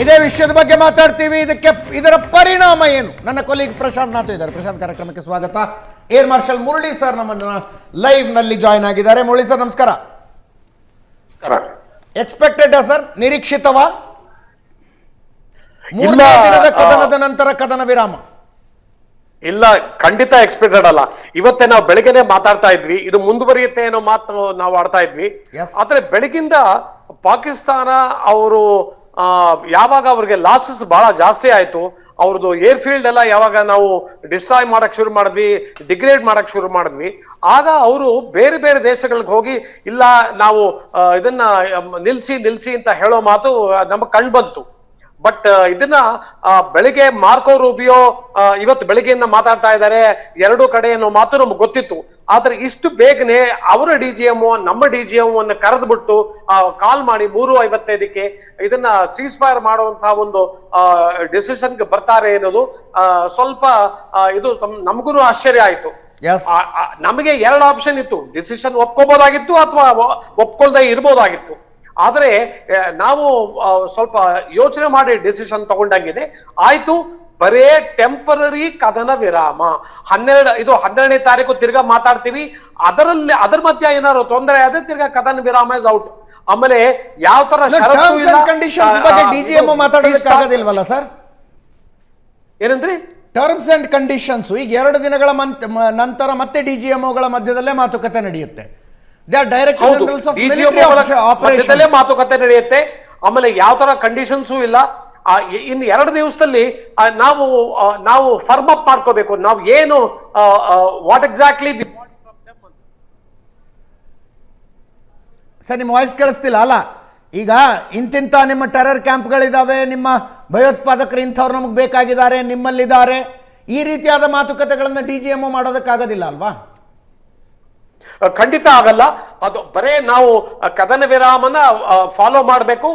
ಇದೇ ವಿಷಯದ ಬಗ್ಗೆ ಮಾತಾಡ್ತೀವಿ. ಇದಕ್ಕೆ ಇದರ ಪರಿಣಾಮ ಏನು? ನನ್ನ ಕೊಲೀಗ್ ಪ್ರಶಾಂತ್ ನಾಥ್ ಇದ್ದಾರೆ. ಪ್ರಶಾಂತ್ ಕಾರ್ಯಕ್ರಮಕ್ಕೆ ಸ್ವಾಗತ. ಏರ್ ಮಾರ್ಷಲ್ ಮುರಳಿ ಸರ್ ನಮ್ಮನ್ನು ಲೈವ್ನಲ್ಲಿ ಜಾಯ್ನ್ ಆಗಿದ್ದಾರೆ. ಮುರಳಿ ಸರ್ ನಮಸ್ಕಾರ. Expected sir? ನಿರೀಕ್ಷಿತವಾ? ಮೂರನೇ ದಿನದ ಕದನದ ನಂತರ ಕದನ ವಿರಾಮ. ಇಲ್ಲ ಖಂಡಿತ ಎಕ್ಸ್ಪೆಕ್ಟೆಡ್ ಅಲ್ಲ. ಇವತ್ತೇ ನಾವು ಬೆಳಗ್ಗೆನೆ ಮಾತಾಡ್ತಾ ಇದ್ವಿ. ಇದು ಮುಂದುವರಿಯುತ್ತೆ ಅನ್ನೋ ಮಾತು ನಾವು ಆಡ್ತಾ ಇದ್ವಿ. ಆದ್ರೆ ಬೆಳಗಿಂದ ಪಾಕಿಸ್ತಾನ ಅವರು ಯಾವಾಗ ಅವ್ರಿಗೆ ಲಾಸಸ್ ಬಹಳ ಜಾಸ್ತಿ ಆಯ್ತು, ಅವ್ರದ್ದು ಏರ್ ಫೀಲ್ಡ್ ಎಲ್ಲ ಯಾವಾಗ ನಾವು ಡಿಸ್ಟ್ರಾಯ್ ಮಾಡಕ್ ಶುರು ಮಾಡಿದ್ವಿ ಡಿಗ್ರೇಡ್ ಮಾಡಕ್ ಶುರು ಮಾಡಿದ್ವಿ, ಆಗ ಅವರು ಬೇರೆ ಬೇರೆ ದೇಶಗಳಿಗೆ ಹೋಗಿ, ಇಲ್ಲ, ನಾವು ಇದನ್ನ ನಿಲ್ಸಿ ನಿಲ್ಸಿ ಅಂತ ಹೇಳೋ ಮಾತು ನಮಗೆ ಕಂಡು ಬಂತು. ಬಟ್ ಇದನ್ನ ಆ, ಬೆಳಿಗ್ಗೆ ಮಾರ್ಕೋ ರೂಬಿಯೋ ಇವತ್ತು ಬೆಳಿಗ್ಗೆಯಿಂದ ಮಾತಾಡ್ತಾ ಇದ್ದಾರೆ ಎರಡು ಕಡೆ ಅನ್ನೋ ಮಾತು ನಮ್ಗೆ ಗೊತ್ತಿತ್ತು. ಆದ್ರೆ ಇಷ್ಟು ಬೇಗನೆ ಅವರ ಡಿ ಜಿ ಎಂ ನಮ್ಮ ಡಿ ಜಿ ಎಂ ಅನ್ನ ಕರೆದ್ಬಿಟ್ಟು ಕಾಲ್ ಮಾಡಿ ಮೂರು ಐವತ್ತೈದಕ್ಕೆ ಇದನ್ನ ಸೀಸ್ ಫೈರ್ ಮಾಡುವಂತಹ ಒಂದು ಡಿಸಿಷನ್ಗೆ ಬರ್ತಾರೆ ಅನ್ನೋದು ಆ, ಸ್ವಲ್ಪ ಇದು ನಮಗೂ ಆಶ್ಚರ್ಯ ಆಯ್ತು. ನಮಗೆ ಎರಡು ಆಪ್ಷನ್ ಇತ್ತು. ಡಿಸಿಷನ್ ಒಪ್ಕೋಬಹುದಾಗಿತ್ತು ಅಥವಾ ಒಪ್ಕೊಳ್ದೆ ಇರ್ಬೋದಾಗಿತ್ತು. ಆದ್ರೆ ನಾವು ಸ್ವಲ್ಪ ಯೋಚನೆ ಮಾಡಿ ಡಿಸಿಷನ್ ತಗೊಂಡಂಗಿದೆ. ಆಯ್ತು ಬರೇ ಟೆಂಪರರಿ ಕದನ ವಿರಾಮ. ಹನ್ನೆರಡು ಇದು ಹನ್ನೆರಡನೇ ತಾರೀಕು ತಿರ್ಗಾ ಮಾತಾಡ್ತೀವಿ. ಅದರಲ್ಲಿ ಅದರ ಮಧ್ಯ ಏನಾದ್ರು ತೊಂದರೆ ಆದ್ರೆ ತಿರ್ಗಾ ಕದನ ವಿರಾಮ ಇಸ್ ಔಟ್ ಆಮೇಲೆ ಯಾವ ತರ ಸರ್? ಏನಂದ್ರಿ? ಟರ್ಮ್ಸ್ ಅಂಡ್ ಕಂಡೀಷನ್ಸ್ ಈಗ ಎರಡು ದಿನಗಳ ನಂತರ ಮತ್ತೆ ಡಿಜಿಎಂಒಗಳ ಮಧ್ಯದಲ್ಲೇ ಮಾತುಕತೆ ನಡೆಯುತ್ತೆ. ಮಾತುಕತೆ ನಡೆಯುತ್ತೆ. ಆಮೇಲೆ ಯಾವ ತರ ಕಂಡೀಷನ್ಸು ಇಲ್ಲ. ಇನ್ ಇನ್ನು ಎರಡು ದಿವಸದಲ್ಲಿ ನಾವು ನಾವು ಫರ್ಮ್ ಅಪ್ ಮಾಡ್ಕೋಬೇಕು. ನಾವು ಏನು ವಾಟ್ ಎಕ್ಸಾಕ್ಟ್ಲಿ ಸರ್ ನಿಮ್ಮ ವಾಯ್ಸ್ ಕೇಳಿಸ್ತಿಲ್ಲ. ಅಲ್ಲ ಈಗ ಇಂತಿಂತ ನಿಮ್ಮ ಟೆರರ್ ಕ್ಯಾಂಪ್ಗಳಿದ್ದಾವೆ ನಿಮ್ಮ ಭಯೋತ್ಪಾದಕರು ಇಂಥವ್ರು ನಮಗೆ ಬೇಕಾಗಿದ್ದಾರೆ ನಿಮ್ಮಲ್ಲಿದ್ದಾರೆ. ಈ ರೀತಿಯಾದ ಮಾತುಕತೆಗಳನ್ನು ಡಿ ಜಿ ಎಂ ಮಾಡೋದಕ್ಕಾಗೋದಿಲ್ಲ ಅಲ್ವಾ? ಖಂಡಿತ ಆಗಲ್ಲ. ಅದು ಬರೇ ನಾವು ಕದನ ವಿರಾಮನ ಫಾಲೋ ಮಾಡಬೇಕು.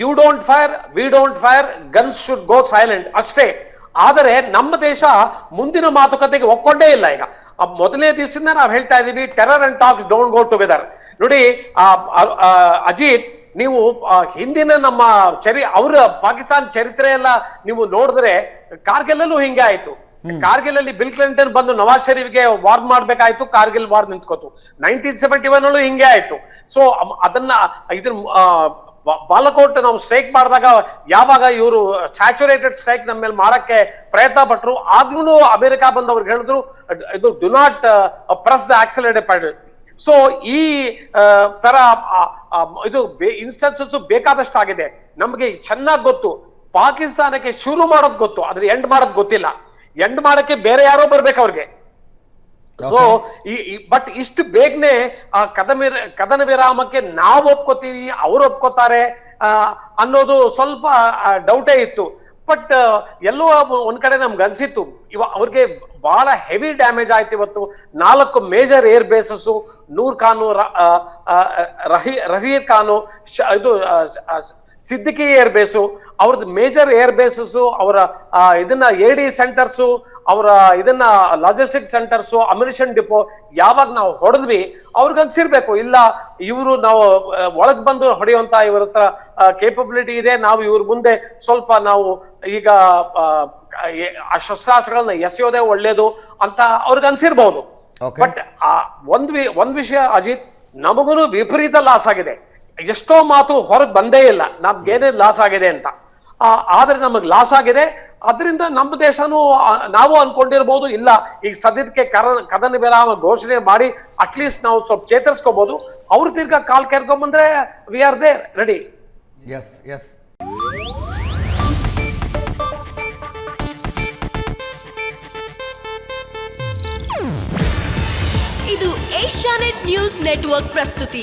You don't fire we don't fire guns should go silent ಅಷ್ಟೇ. ಆದರೆ ನಮ್ಮ ದೇಶ ಮುಂದಿನ ಮಾತುಕತೆಗೆ ಒಕ್ಕೊಂಡೇ ಇಲ್ಲ ಈಗ. ಮೊದಲನೇ ದಿವಸದಿಂದ ನಾವು ಹೇಳ್ತಾ ಇದೀವಿ terror and talks don't go together ನೋಡಿ ಅಜಿತ್, ನೀವು ಹಿಂದಿನ ನಮ್ಮ ಚರಿ, ಅವರ ಪಾಕಿಸ್ತಾನ ಚರಿತ್ರೆ ಎಲ್ಲ ನೀವು ನೋಡಿದ್ರೆ ಕಾರ್ಗೆಲ್ಲೂ ಹಿಂಗೆ ಆಯ್ತು. ಕಾರ್ಗಿಲ್ ಅಲ್ಲಿ ಬಿಲ್ ಕ್ಲಿಂಟನ್ ಬಂದು ನವಾಜ್ ಶರೀಫ್ಗೆ ವಾರ್ ಮಾಡ್ಬೇಕಾಯ್ತು, ಕಾರ್ಗಿಲ್ ವಾರ್ ನಿಂತ್ಕೋತು. ನೈನ್ಟೀನ್ ಸೆವೆಂಟಿ ಒನ್ ಅಲ್ಲೂ ಹಿಂಗೆ ಆಯ್ತು. ಸೊ ಅದನ್ನ, ಇದ್ರ ಬಾಲಕೋಟ್ ನಾವು ಸ್ಟ್ರೈಕ್ ಮಾಡಿದಾಗ ಯಾವಾಗ ಇವರು ಸ್ಯಾಚುರೇಟೆಡ್ ಸ್ಟ್ರೈಕ್ ನಮ್ಮ ಮೇಲೆ ಮಾಡಕ್ಕೆ ಪ್ರಯತ್ನ ಪಟ್ರು, ಆದ್ರೂ ಅಮೆರಿಕ ಬಂದವ್ರಿಗೆ ಹೇಳಿದ್ರು ಇದು do not press the accelerated so ಈ ತರ ಇದು ಇನ್ಸ್ಟೆನ್ಸಸ್ ಬೇಕಾದಷ್ಟು ಆಗಿದೆ ನಮಗೆ ಚೆನ್ನಾಗಿ ಗೊತ್ತು. ಪಾಕಿಸ್ತಾನಕ್ಕೆ ಶುರು ಮಾಡೋದು ಗೊತ್ತು, ಆದ್ರೆ ಎಂಡ್ ಮಾಡೋದು ಗೊತ್ತಿಲ್ಲ. ಎಂಡ್ ಮಾಡಕ್ಕೆ ಬೇರೆ ಯಾರೋ ಬರ್ಬೇಕು ಅವ್ರಿಗೆ. ಸೊ ಈ ಬಟ್ ಇಷ್ಟು ಬೇಗನೆ ಆ ಕದನ ಕದನ ವಿರಾಮಕ್ಕೆ ನಾವು ಒಪ್ಕೋತೀವಿ ಅವ್ರು ಒಪ್ಕೋತಾರೆ ಅನ್ನೋದು ಸ್ವಲ್ಪ ಡೌಟೇ ಇತ್ತು. ಬಟ್ ಎಲ್ಲೋ ಒಂದ್ ಕಡೆ ನಮ್ಗೆ ಅನ್ಸಿತ್ತು ಇವ ಅವ್ರಿಗೆ ಬಹಳ ಹೆವಿ ಡ್ಯಾಮೇಜ್ ಆಯ್ತು ಇವತ್ತು. ನಾಲ್ಕು major air bases Nur Khan Rahim Khan ಇದು ಸಿದ್ದಿಕಿ ಏರ್ ಬೇಸು ಅವ್ರದ್ದು ಮೇಜರ್ ಏರ್ ಬೇಸಸ್ಸು ಅವರ ಇದನ್ನ ಎ ಡಿ ಸೆಂಟರ್ಸು ಅವರ ಇದನ್ನ ಲಾಜಿಸ್ಟಿಕ್ ಸೆಂಟರ್ಸು ಅಮ್ಯುನಿಷನ್ ಡಿಪೋ ಯಾವಾಗ ನಾವು ಹೊಡೆದ್ವಿ ಅವ್ರಿಗೆ ಅನ್ಸಿರ್ಬೇಕು ಇಲ್ಲ ಇವರು ನಾವು ಒಳಗೆ ಬಂದು ಹೊಡೆಯುವಂತ ಇವ್ರ ಹತ್ರ ಕೇಪಬಿಲಿಟಿ ಇದೆ ನಾವು ಇವ್ರ ಮುಂದೆ ಸ್ವಲ್ಪ ನಾವು ಈಗ ಆ, ಶಸ್ತ್ರಾಸ್ತ್ರಗಳನ್ನ ಎಸೆಯೋದೇ ಒಳ್ಳೇದು ಅಂತ ಅವ್ರಿಗೆ ಅನ್ಸಿರ್ಬಹುದು ಬಟ್ ಬಟ್ ಒಂದ್ ವಿ ಒಂದ್ ವಿಷಯ ಅಜಿತ್ ನಮಗೂ ವಿಪರೀತ ಲಾಸ್ ಆಗಿದೆ. ಎಷ್ಟೋ ಮಾತು ಹೊರಗೆ ಬಂದೇ ಇಲ್ಲ. ನಮ್ಗೇನೇ ಲಾಸ್ ಆಗಿದೆ ಅಂತ. ಆ, ಆದ್ರೆ ನಮಗ್ ಲಾಸ್ ಆಗಿದೆ. ಅದರಿಂದ ನಮ್ಮ ದೇಶನೂ ನಾವು ಅನ್ಕೊಂಡಿರ್ಬೋದು ಇಲ್ಲ. ಈಗ ಸದ್ಯಕ್ಕೆ ಕರ ಕದನ ವಿರಾಮ ಘೋಷಣೆ ಮಾಡಿ ಅಟ್ಲೀಸ್ಟ್ ನಾವು ಸ್ವಲ್ಪ ಚೇತರಿಸ್ಕೋಬಹುದು ಅವ್ರ ತಿರ್ಗಾ call ಕೆರ್ಕೊಂಬಂದ್ರೆ we are there ready yes yes ಇದು ಏಷ್ಯಾನೆಟ್ ನ್ಯೂಸ್ ನೆಟ್ವರ್ಕ್ ಪ್ರಸ್ತುತಿ.